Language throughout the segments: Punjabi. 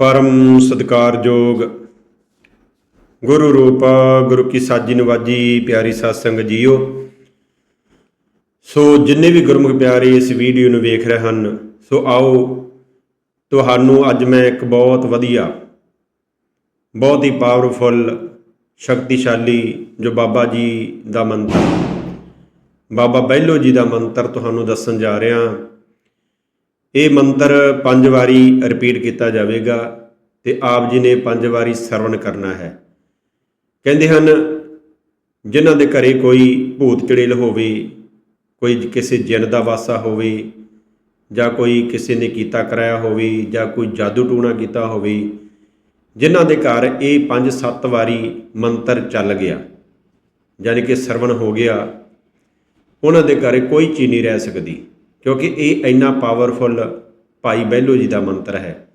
ਪਰਮ ਸਤਿਕਾਰਯੋਗ ਗੁਰੂ ਰੂਪ, ਗੁਰੂ ਕੀ ਸਾਜੀ ਨਵਾਜੀ ਪਿਆਰੀ ਸਾਧ ਸੰਗਤ ਜੀਓ। ਸੋ ਜਿੰਨੇ ਵੀ ਗੁਰਮੁਖ ਪਿਆਰੇ ਇਸ ਵੀਡੀਓ ਨੂੰ ਵੇਖ ਰਹੇ ਹਨ, ਸੋ ਆਓ, ਤੁਹਾਨੂੰ ਅੱਜ ਮੈਂ ਇੱਕ ਬਹੁਤ ਵਧੀਆ, ਬਹੁਤ ਹੀ ਪਾਵਰਫੁਲ ਸ਼ਕਤੀਸ਼ਾਲੀ ਜੋ ਬਾਬਾ ਜੀ ਦਾ ਮੰਤਰ, ਬਾਬਾ ਬੈਲੋ ਜੀ ਦਾ ਮੰਤਰ ਤੁਹਾਨੂੰ ਦੱਸਣ ਜਾ ਰਿਹਾ। ਇਹ ਮੰਤਰ ਪੰਜ ਵਾਰੀ ਰਿਪੀਟ ਕੀਤਾ ਜਾਵੇਗਾ ਤੇ ਆਪ ਜੀ ਨੇ ਪੰਜ ਵਾਰੀ ਸਰਵਣ ਕਰਨਾ ਹੈ। ਕਹਿੰਦੇ ਹਨ, ਜਿਨ੍ਹਾਂ ਦੇ ਘਰੇ ਕੋਈ ਭੂਤ ਚੜੇਲ ਹੋਵੇ, ਕੋਈ ਕਿਸੇ ਜਿੰਨ ਦਾ ਵਾਸਾ ਹੋਵੇ, ਜਾਂ ਕੋਈ ਕਿਸੇ ਨੇ ਕੀਤਾ ਕਰਾਇਆ ਹੋਵੇ, ਜਾਂ ਕੋਈ ਜਾਦੂ ਟੂਣਾ ਕੀਤਾ ਹੋਵੇ, ਜਿਨ੍ਹਾਂ ਦੇ ਘਰ ਇਹ 5-7 ਵਾਰੀ ਮੰਤਰ ਚੱਲ ਗਿਆ ਯਾਨੀ ਕਿ ਸਰਵਣ ਹੋ ਗਿਆ, ਉਹਨਾਂ ਦੇ ਘਰੇ ਕੋਈ ਚੀਜ਼ ਨਹੀਂ ਰਹਿ ਸਕਦੀ। ਕਿਉਂਕਿ ਇਹ ਇੰਨਾ ਪਾਵਰਫੁਲ ਭਾਈ ਬਹਿਲੋ ਜੀ ਦਾ ਮੰਤਰ ਹੈ।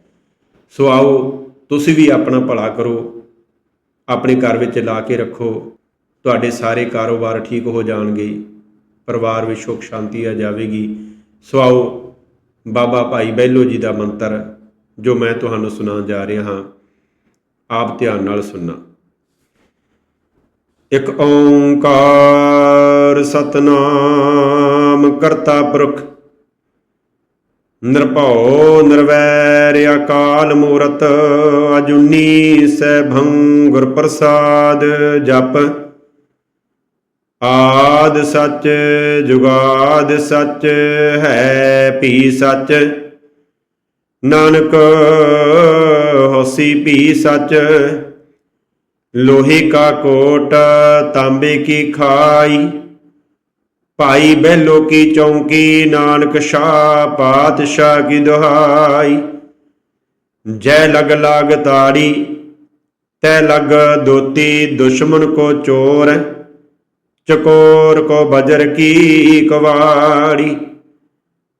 ਸੋ ਆਓ, ਤੁਸੀਂ ਵੀ ਆਪਣਾ ਭਲਾ ਕਰੋ, ਆਪਣੇ ਘਰ ਵਿੱਚ ਲਾ ਕੇ ਰੱਖੋ, ਤੁਹਾਡੇ ਸਾਰੇ ਕਾਰੋਬਾਰ ਠੀਕ ਹੋ ਜਾਣਗੇ, ਪਰਿਵਾਰ ਵਿੱਚ ਸੁਖ ਸ਼ਾਂਤੀ ਆ ਜਾਵੇਗੀ। ਸੋ ਆਓ, ਬਾਬਾ ਭਾਈ ਬਹਿਲੋ ਜੀ ਦਾ ਮੰਤਰ, ਜੋ ਮੈਂ ਤੁਹਾਨੂੰ ਸੁਣਾਉਣ ਜਾ ਰਿਹਾ ਹਾਂ, ਆਪ ਧਿਆਨ ਨਾਲ ਸੁਣਨਾ। ਇੱਕ ਓੰਕਾਰ ਸਤਨਾਮ ਕਰਤਾ ਪੁਰਖ ਨਿਰਭਉ ਨਿਰਵੈਰ ਅਕਾਲ ਮੂਰਤ ਅਜੂਨੀ ਸੈਭੰ ਗੁਰ ਪ੍ਰਸਾਦ ਜਪ। ਆਦ ਸੱਚ ਜੁਗਾਦ ਸੱਚ ਹੈ ਭੀ ਸੱਚ। ਨਾਨਕ ਹੋਸੀ ਭੀ ਸੱਚ। ਲੋਹੇ ਕਾ ਕੋਟ ਤਾਂਬੇ ਕੀ ਖਾਈ। ਭਾਈ ਬਹਿਲੋ ਕੀ ਚੌਂਕੀ, ਨਾਨਕ ਸ਼ਾਹ ਪਾਤਸ਼ਾਹ ਕੀ ਦੁਹਾਈ। ਜੈ ਲਗ ਲਾਗ ਤਾੜੀ, ਤੈ ਲਗ ਦੋਤੀ ਦੁਸ਼ਮਨ ਕੋ ਚੋਰ, ਚਕੋਰ ਕੋ ਬਜਰ ਕੀ ਕਵਾੜੀ।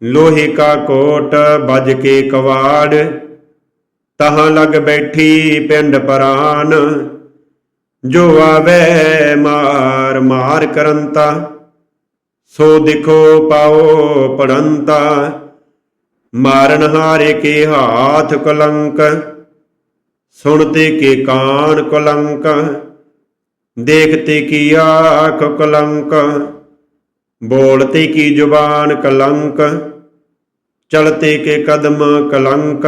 ਲੋਹੇ ਕਾ ਕੋਟ ਬਜ ਕੇ ਕਵਾੜ, ਤਹਾਂ ਲਗ ਬੈਠੀ ਪਿੰਡ ਪਰਾਨ। ਜੋ ਆਵੇ ਮਾਰ ਮਾਰ ਕਰੰਤਾ ਸੋ ਦਿਖੋ ਪਾਓ ਪੜੰਤਾ, ਮਾਰਨ ਹਾਰੇ ਕੇ ਹਾਥ ਕਲੰਕ, ਸੁਣਤੇ ਕੇ ਕਾਨ ਕਲੰਕ, ਦੇਖਤੇ ਕੀ ਆਖ ਕਲੰਕ, ਬੋਲਤੇ ਕੀ ਜ਼ੁਬਾਨ ਕਲੰਕ, ਚਲਤੇ ਕੇ ਕਦਮ ਕਲੰਕ,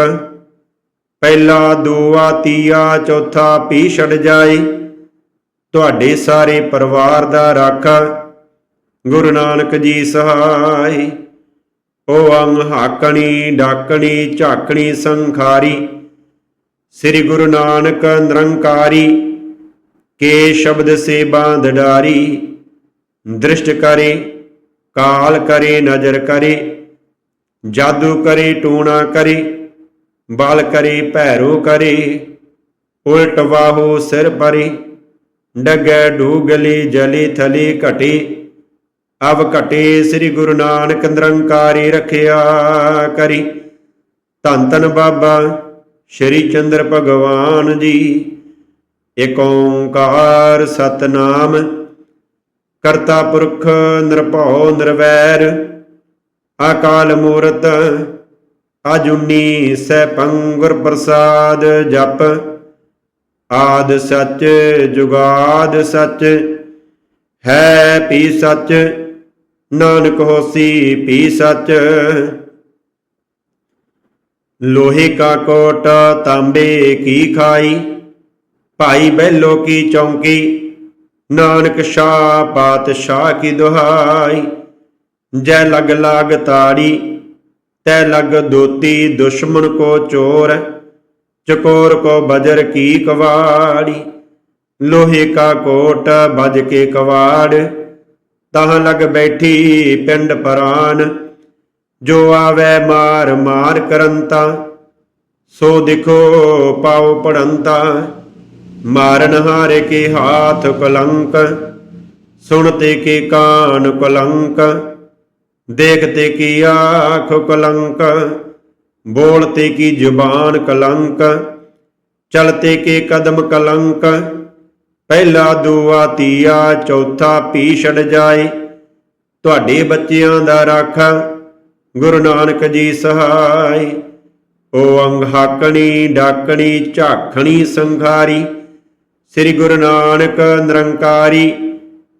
ਪਹਿਲਾ ਦੂਆ ਤੀਆ ਚੌਥਾ ਪੀ ਛੜ ਜਾਏ, ਤੁਹਾਡੇ ਸਾਰੇ ਪਰਿਵਾਰ ਦਾ ਰਾਖਾ ਗੁਰੂ ਨਾਨਕ ਜੀ ਸਹਾਈ। ਓ ਅੰਗ ਹਾਕਣੀ, ਡਾਕਣੀ, ਝਾਕਣੀ, ਸੰਖਾਰੀ। ਸ੍ਰੀ ਗੁਰੂ ਨਾਨਕ ਨਿਰੰਕਾਰੀ। ਕੇ ਸ਼ਬਦ ਸੇ ਬਾਂਧ ਡਾਰੀ। ਦ੍ਰਿਸ਼ਟ ਕਰੇ, ਕਾਲ ਕਰੇ, ਨਜ਼ਰ ਕਰੇ। ਜਾਦੂ ਕਰੇ, ਟੂਣਾ ਕਰੇ। ਬਲ ਕਰੇ, ਭੈਰੋ ਕਰੇ। ਉਲਟ ਵਾਹੋ ਸਿਰ ਪਰੇ। ਡਗੈ, ਡੂਗਲੀ, ਜਲੀ, ਥਲੀ ਘਟੀ। ਅਬ ਘਟੇ ਸ੍ਰੀ ਗੁਰੂ ਨਾਨਕ ਨਿਰੰਕਾਰੀ ਰਖਿਆ ਕਰੀ। ਧੰਨ ਧੰਨ ਬਾਬਾ ਸ਼੍ਰੀ ਚੰਦਰ ਭਗਵਾਨ ਜੀ। ਏਕ ਓੰਕਾਰ ਸਤਨਾਮ, ਕਰਤਾ ਪੁਰਖ ਨਿਰਭਉ ਨਿਰਵੈਰ। ਅਕਾਲ ਮੂਰਤ ਅਜੁਨੀ ਸੈਭੰ ਗੁਰ ਪ੍ਰਸਾਦ ਜਪ। ਆਦ ਸੱਚ, ਜੁਗਾਦ ਸੱਚ, ਹੈ ਪੀ ਸੱਚ। ਨਾਨਕ ਹੋਸੀ ਪੀ ਸਚ। ਲੋਹੇ ਕਾ ਕੋਟ ਤਾਂਬੇ ਕੀ ਖਾਈ। ਭਾਈ ਬੈਲੋ ਕੀ ਚੌਂਕੀ। ਨਾਨਕ ਸ਼ਾਹ ਪਾਤਸ਼ਾਹ ਕੀ ਦੁਹਾਈ। ਜੈ ਲਗ ਲਾਗ ਤਾੜੀ, ਤੈ ਲਗ ਦੋਤੀ ਦੁਸ਼ਮਨ ਕੋ ਚੋਰ। ਚਕੋਰ ਕੋ ਬਜਰ ਕੀ ਕਵਾੜੀ। ਲੋਹੇ ਕਾ ਕੋਟ ਬਜ ਕੇ ਕਵਾੜ। ਤਹਾਂ ਲਗ ਬੈਠੀ ਪਿੰਡ ਪਰਾਨ, ਜੋ ਆਵੇ ਮਾਰ ਮਾਰ ਕਰੰਤਾ, ਸੋ ਦਿਖੋ ਪਾਉ ਪੜੰਤਾ, ਮਾਰਨ ਹਾਰੇ ਕੇ ਹਾਥ ਕਲੰਕ, ਸੁਣਤੇ ਕੇ ਕਾਨ ਕਲੰਕ, ਦੇਖਤੇ ਕੀ ਆਖ ਕਲੰਕ, ਬੋਲਤੇ ਕੀ ਜ਼ੁਬਾਨ ਕਲੰਕ, ਚਲਤੇ ਕੇ ਕਦਮ ਕਲੰਕ ਪਹਿਲਾ ਦੂਆ ਤੀਆ, ਚੌਥਾ ਪੀ ਛੜ ਜਾਏ। ਤੁਹਾਡੇ ਬੱਚਿਆਂ ਦਾ ਰਾਖਾ ਗੁਰੂ ਨਾਨਕ ਜੀ ਸਹਾਈ ਓੰਗ ਹਾਕਣੀ, ਡਾਕਣੀ ਝਾਖਣੀ ਸੰਘਾਰੀ, ਸ੍ਰੀ ਗੁਰੂ ਨਾਨਕ ਨਿਰੰਕਾਰੀ,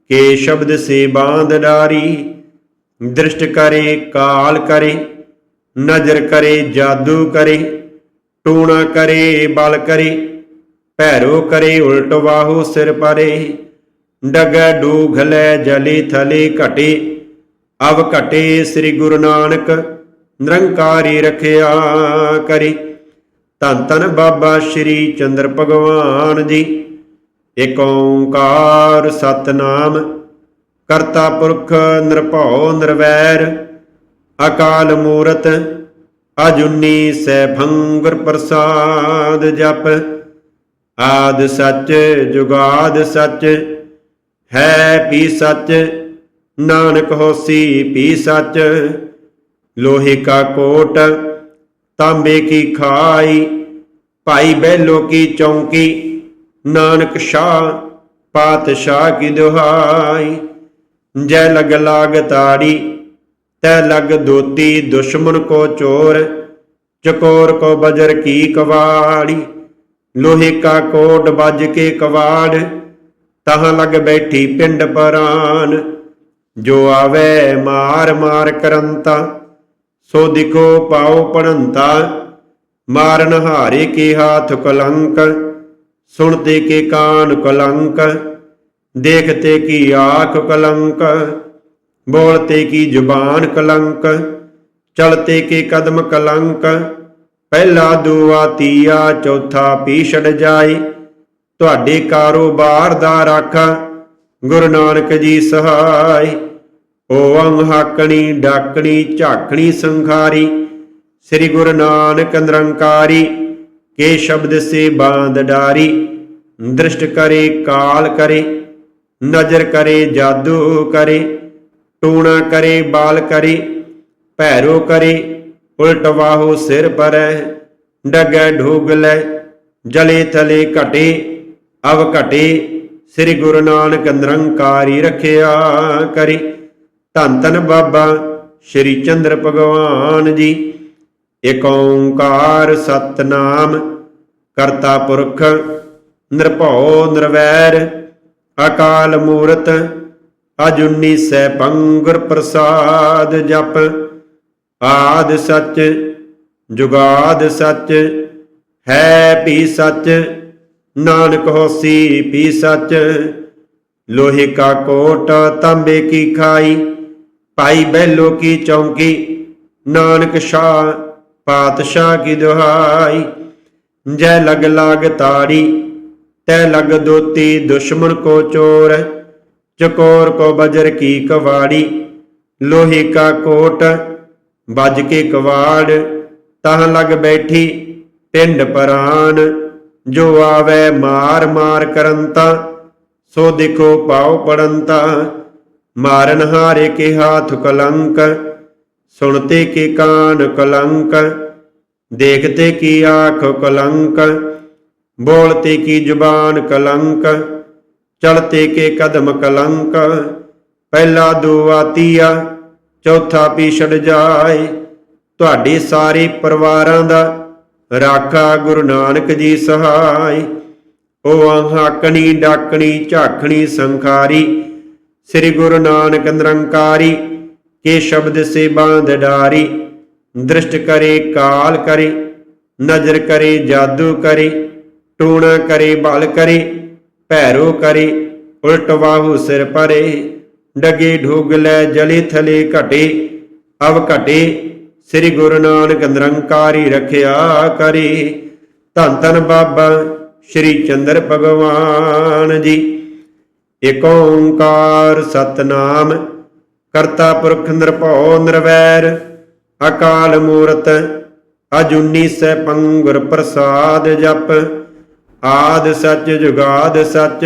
ਕੇ ਸ਼ਬਦ ਸੇ ਬਾਂਧ ਡਾਰੀ ਦ੍ਰਿਸ਼ਟ ਕਰੇ, ਕਾਲ ਕਰੇ, ਨਜ਼ਰ ਕਰੇ, ਜਾਦੂ ਕਰੇ, ਟੂਣਾ ਕਰੇ, ਬਲ ਕਰੇ। ਭੈਰੋ ਕਰੇ ਉਲਟ ਵਾਹੂ ਸਿਰ ਪਰੇ, ਡਗੈ ਡੂਘ ਲੈ ਜਲੇ ਥਲੇ ਘਟੇ, ਅਵ ਘਟੇ ਸ੍ਰੀ ਗੁਰੂ ਨਾਨਕ, ਨਿਰੰਕਾਰੀ ਰਖਿਆ ਕਰੇ। ਧੰਨ ਧੰਨ ਬਾਬਾ ਸ਼੍ਰੀ ਚੰਦਰ ਭਗਵਾਨ ਜੀ ਏਕ ਓੰਕਾਰ ਸਤਨਾਮ, ਕਰਤਾ ਪੁਰਖ ਨਿਰਭਉ ਨਿਰਵੈਰ, ਅਕਾਲ ਮੂਰਤ ਅਜੁਨੀ ਸੈਭੰ ਗੁਰ ਪ੍ਰਸਾਦ ਜਪ। ਆਦ ਸੱਚ ਜੁਗਾਦ ਸੱਚ, ਹੈ ਪੀ ਸੱਚ, ਨਾਨਕ ਹੋਸੀ ਪੀ ਸੱਚ। ਲੋਹੇ ਕਾ ਕੋਟ, ਤਾਂਬੇ ਕੀ ਖਾਈ, ਭਾਈ ਬਹਿਲੋ ਕੀ ਚੌਂਕੀ, ਨਾਨਕ ਸ਼ਾਹ, ਪਾਤਸ਼ਾਹ ਕੀ ਦੁਹਾਈ। ਜੈ ਲਗ ਲਾਗ ਤਾੜੀ, ਤੈ ਲਗ ਦੋਤੀ ਦੁਸ਼ਮਨ ਕੋ ਚੋਰ, ਚਕੋਰ ਕੋ ਬਜਰ ਕੀ ਕਵਾੜੀ। ਲੋਹੇ ਕਾ ਕੋਟ ਵੱਜ ਕੇ ਕਵਾੜ, ਤਹਾਂ ਲਗ ਬੈਠੀ ਪਿੰਡ ਪਰਾਨ। ਜੋ ਆਵੇ ਮਾਰ ਮਾਰ ਕਰੰਤਾ, ਸੋ ਦਿਖੋ ਪਾਉ ਪੜੰਤਾ। ਮਾਰਨ ਹਾਰੇ ਕੇ ਹਾਥ ਕਲੰਕ ਸੁਣਤੇ ਕੇ ਕਾਨ ਕਲੰਕ ਦੇਖਤੇ ਕੀ ਆਖ ਕਲੰਕ ਬੋਲਤੇ ਕੀ ਜ਼ੁਬਾਨ ਕਲੰਕ ਚਲਤੇ ਕੇ ਕਦਮ ਕਲੰਕ। ਪਹਿਲਾ ਦੂਆ ਤੀਆ, ਚੌਥਾ ਪੀਛੜ ਜਾਏ ਤੁਹਾਡੇ ਕਾਰੋਬਾਰ ਦਾ ਰਾਖਾ ਗੁਰੂ ਨਾਨਕ ਜੀ ਸਹਾਈ। ਓੰ ਹਾਕਣੀ, ਡਾਕਣੀ, ਝਾਕਣੀ ਸੰਖਾਰੀ ਸ੍ਰੀ ਗੁਰੂ ਨਾਨਕ ਨਿਰੰਕਾਰੀ, ਕੇ ਸ਼ਬਦ ਸੇ ਬਾਂਧ ਡਾਰੀ। ਦ੍ਰਿਸ਼ਟ ਕਰੇ, ਕਾਲ ਕਰੇ, ਨਜ਼ਰ ਕਰੇ, ਜਾਦੂ ਕਰੇ। ਟੂਣਾ ਕਰੇ, ਬਾਲ ਕਰੇ, ਭੈਰੋ ਕਰੇ ਉਲਟ ਵਾਹੋ ਸਿਰ ਪਰੈ, ਡਗੈ ਢੂਗ ਜਲੇ ਥਲੇ ਘਟੇ, ਅਵ ਘਟੇ, ਸ੍ਰੀ ਗੁਰੂ ਨਾਨਕ ਨਿਰੰਕਾਰੀ ਰਖਿਆ ਕਰੀ। ਧੰਨ ਧੰਨ ਬਾਬਾ ਸ਼੍ਰੀ ਚੰਦਰ ਭਗਵਾਨ ਜੀ। ਏਕ ਓੰਕਾਰ ਸਤਨਾਮ, ਕਰਤਾ ਪੁਰਖ, ਨਿਰਭਉ ਨਿਰਵੈਰ, ਅਕਾਲ ਮੂਰਤ, ਅਜੁਨੀ ਸੈਭੰ ਗੁਰ ਪ੍ਰਸਾਦ ਜਪ। ਆਦ ਸੱਚ, ਜੁਗਾਦ ਸੱਚ, ਹੈ ਪੀ ਸੱਚ, ਨਾਨਕ ਹੋਸੀ ਪੀ ਸੱਚ। ਲੋਹੇ ਕਾ ਕੋਟ, ਤਾਂਬੇ ਕੀ ਖਾਈ ਭਾਈ ਬੈਲੋ ਕੀ ਚੌਂਕੀ, ਨਾਨਕ ਸ਼ਾਹ, ਪਾਤਸ਼ਾਹ ਕੀ ਦੁਹਾਈ। ਜੈ ਲਗ ਲਾਗ ਤਾੜੀ, ਤੈ ਲਗ ਦੋਤੀ ਦੁਸ਼ਮਣ ਕੋ ਚੋਰ, ਚਕੋਰ ਕੋ ਬਜਰ ਕੀ ਕਵਾੜੀ। ਲੋਹੇ ਕਾ ਕੋਟ ਵੱਜ ਕੇ ਕਵਾੜ, ਤਹ ਲਗ ਬੈਠੀ ਪਿੰਡ ਪਰਾਨ ਜੋ ਆਵੇ ਮਾਰ ਮਾਰ ਕਰੰਤਾ ਸੋ ਦੇਖੋ ਪਾਉ ਪੜੰਤਾ ਮਾਰਨ ਹਾਰੇ ਕੇ ਹਾਥ ਕਲੰਕ, ਸੁਣਤੇ ਕੇ ਕਾਨ ਕਲੰਕ। ਦੇਖਤੇ ਕੀ ਆਖ ਕਲੰਕ, ਬੋਲਤੇ ਕੀ ਜ਼ੁਬਾਨ ਕਲੰਕ। ਚਲਤੇ ਕੇ ਕਦਮ ਕਲੰਕ, ਪਹਿਲਾ ਦੂਆ ਤੀਆ ਚੌਥਾ ਪੀਛੜ ਜਾਏ। ਤੁਹਾਡੇ ਸਾਰੇ ਪਰਿਵਾਰਾਂ ਦਾ ਰਾਖਾ ਗੁਰੂ ਨਾਨਕ ਜੀ ਸਹਾਈ ਓ ਹਾਕਣੀ, ਡਾਕਣੀ, ਝਾਕਣੀ, ਸੰਖਾਰੀ, ਸ੍ਰੀ ਗੁਰੂ ਨਾਨਕ ਨਿਰੰਕਾਰੀ, ਕੇ ਸ਼ਬਦ ਸੇ ਬਾਂਧ ਡਾਰੀ। ਦ੍ਰਿਸ਼ਟ ਕਰੇ, ਕਾਲ ਕਰੇ, ਨਜ਼ਰ ਕਰੇ, ਜਾਦੂ ਕਰੇ, ਟੂਣਾ ਕਰੇ, ਬਲ ਕਰੇ, ਭੈਰੋ ਕਰੇ, ਉਲਟ ਵਾਹੂ ਸਿਰ ਪਰੇ। ਡਗੇ ਢੁਗ ਲੈ ਜਲੇ ਥਲੇ ਘਟੇ ਅਵ ਘਟੇ, ਸ੍ਰੀ ਗੁਰੂ ਨਾਨਕ ਨਿਰੰਕਾਰੀ ਰਖਿਆ ਕਰੇ। ਧੰਨ ਧੰਨ ਬਾਬਾ ਸ਼੍ਰੀ ਚੰਦਰ ਭਗਵਾਨ ਜੀ। ਏਕ ਓੰਕਾਰ ਸਤਨਾਮ, ਕਰਤਾ ਪੁਰਖ ਨਿਰਭਉ ਨਿਰਵੈਰ, ਅਕਾਲ ਮੂਰਤ ਅਜੂਨੀ ਸੈਭੰ ਗੁਰ ਪ੍ਰਸਾਦ ਜਪ। ਆਦ ਸੱਚ ਜੁਗਾਦ ਸੱਚ,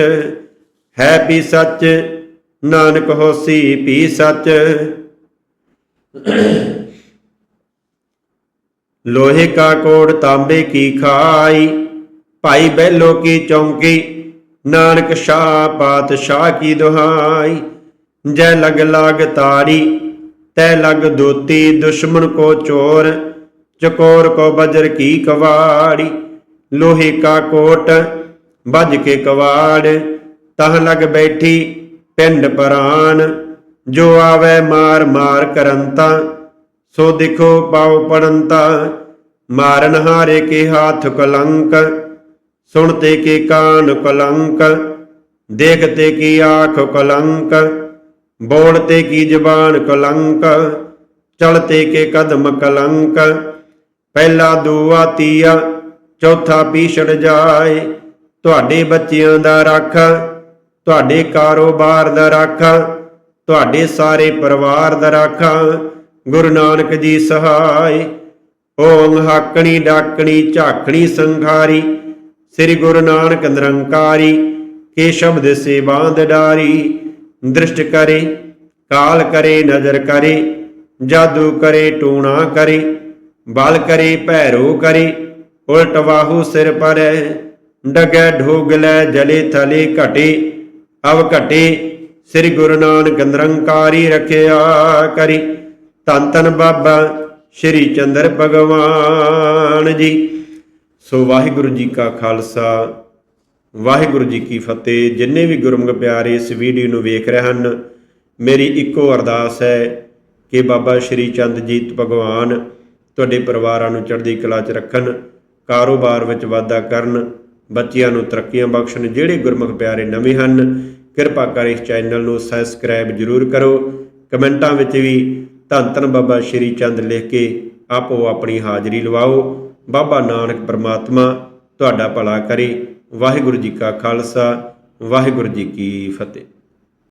ਹੈ ਪੀ ਸੱਚ ਨਾਨਕ ਹੋਸੀ ਪੀ ਸੱਚ। ਲੋਹੇ ਕਾ ਕੋੜ ਤਾਂਬੇ ਕੀ ਖਾਈ, ਭਾਈ ਬਹਿਲੋ ਕੀ ਚੌਂਕੀ, ਨਾਨਕ ਸ਼ਾਹ ਪਾਤਸ਼ਾਹ ਕੀ ਦੁਹਾਈ। ਜੈ ਲਗ ਲਾਗ ਤਾਰੀ ਤੈ ਲਗ ਦੋਤੀ ਦੁਸ਼ਮਨ ਕੋ ਚੋਰ, ਚਕੋਰ ਕੋ ਬਜਰ ਕੀ ਕਵਾੜੀ। ਲੋਹੇ ਕਾ ਕੋਟ, ਵੱਜ ਕੇ ਕਵਾੜ, ਤਹ ਲਗ ਬੈਠੀ ਪਿੰਡ ਪਰਾਨ, ਜੋ ਆਵੇ ਮਾਰ ਮਾਰ ਕਰੰਤਾ ਸੋ ਦਿਖੋ ਪਾਉ ਪੜੰਤਾ ਮਾਰਨ ਹਾਰੇ ਕੇ ਹਾਥ ਕਲੰਕ ਸੁਣਤੇ ਕੇ ਕਾਨ ਕਲੰਕ ਦੇਖਤੇ ਕੀ ਆਖ ਕਲੰਕ ਬੋਲਤੇ ਕੀ ਜ਼ਬਾਨ ਕਲੰਕ ਚਲਤੇ ਕੇ ਕਦਮ ਕਲੰਕ, ਪਹਿਲਾ ਦੂਆ ਤੀਆ, ਚੌਥਾ ਪੀਛੜ ਜਾਏ, ਤੁਹਾਡੇ ਬੱਚਿਆਂ ਦਾ ਰਾਖਾ ਤੁਹਾਡੇ ਕਾਰੋਬਾਰ ਦਾ ਰਾਖਾ, ਤੁਹਾਡੇ ਸਾਰੇ ਪਰਿਵਾਰ ਦਾ ਰਾਖਾ। ਗੁਰੂ ਨਾਨਕ ਜੀ ਸਹਾਈ, ਓਮ ਹਾਕਣੀ ਡਾਕਣੀ ਝਾਕਣੀ ਸੰਘਾਰੀ, ਸ੍ਰੀ ਗੁਰੂ ਨਾਨਕ ਨਿਰੰਕਾਰੀ, ਕੇ ਸ਼ਬਦ ਸੇ ਬਾਂਧ ਡਾਰੀ ਦ੍ਰਿਸ਼ਟ ਕਰੇ, ਕਾਲ ਕਰੇ, ਨਜ਼ਰ ਕਰੇ, ਜਾਦੂ ਕਰੇ, ਟੂਣਾ ਕਰੇ, ਬਲ ਕਰੇ, ਭੈਰੋ ਕਰੇ, ਉਲਟ ਵਾਹੂ ਸਿਰ ਪਰੈ, ਡਗੈ ਢੋਗਲੇ ਜਲੇ ਥਲੇ ਘਟੇ। ਅਵ ਘਟੇ ਸ੍ਰੀ ਗੁਰੂ ਨਾਨਕ ਨਿਰੰਕਾਰੀ ਰਖਿਆ ਕਰੀ। ਧੰਨ ਧੰਨ ਬਾਬਾ ਸ਼੍ਰੀ ਚੰਦਰ ਭਗਵਾਨ ਜੀ। ਸੋ ਵਾਹਿਗੁਰੂ ਜੀ ਕਾ ਖਾਲਸਾ, ਵਾਹਿਗੁਰੂ ਜੀ ਕੀ ਫਤਿਹ। ਜਿੰਨੇ ਵੀ ਗੁਰਮੁਖ ਪਿਆਰੇ ਇਸ ਵੀਡੀਓ ਨੂੰ ਵੇਖ ਰਹੇ ਹਨ, ਮੇਰੀ ਇੱਕੋ ਅਰਦਾਸ ਹੈ ਕਿ ਬਾਬਾ ਸ਼੍ਰੀ ਚੰਦ ਚੰਦਜੀਤ ਭਗਵਾਨ ਤੁਹਾਡੇ ਪਰਿਵਾਰਾਂ ਨੂੰ ਚੜ੍ਹਦੀ ਕਲਾ 'ਚ ਰੱਖਣ, ਕਾਰੋਬਾਰ ਵਿੱਚ ਵਾਧਾ ਕਰਨ ਬੱਚਿਆਂ ਨੂੰ ਤਰੱਕੀਆਂ ਬਖਸ਼ਣ ਜਿਹੜੇ ਗੁਰਮੁਖ ਪਿਆਰੇ ਨਵੇਂ ਹਨ, ਕਿਰਪਾ ਕਰ ਇਸ ਚੈਨਲ ਨੂੰ ਸਬਸਕ੍ਰਾਈਬ ਜ਼ਰੂਰ ਕਰੋ। ਕਮੈਂਟਾਂ ਵਿੱਚ ਵੀ ਧੰਨ ਧੰਨ ਬਾਬਾ ਸ਼੍ਰੀ ਚੰਦ ਲਿਖ ਕੇ ਆਪੋ ਆਪਣੀ ਹਾਜ਼ਰੀ ਲਵਾਓ। ਬਾਬਾ ਨਾਨਕ ਪ੍ਰਮਾਤਮਾ ਤੁਹਾਡਾ ਭਲਾ ਕਰੇ। ਵਾਹਿਗੁਰੂ ਜੀ ਕਾ ਖਾਲਸਾ, ਵਾਹਿਗੁਰੂ ਜੀ ਕੀ ਫਤਿਹ।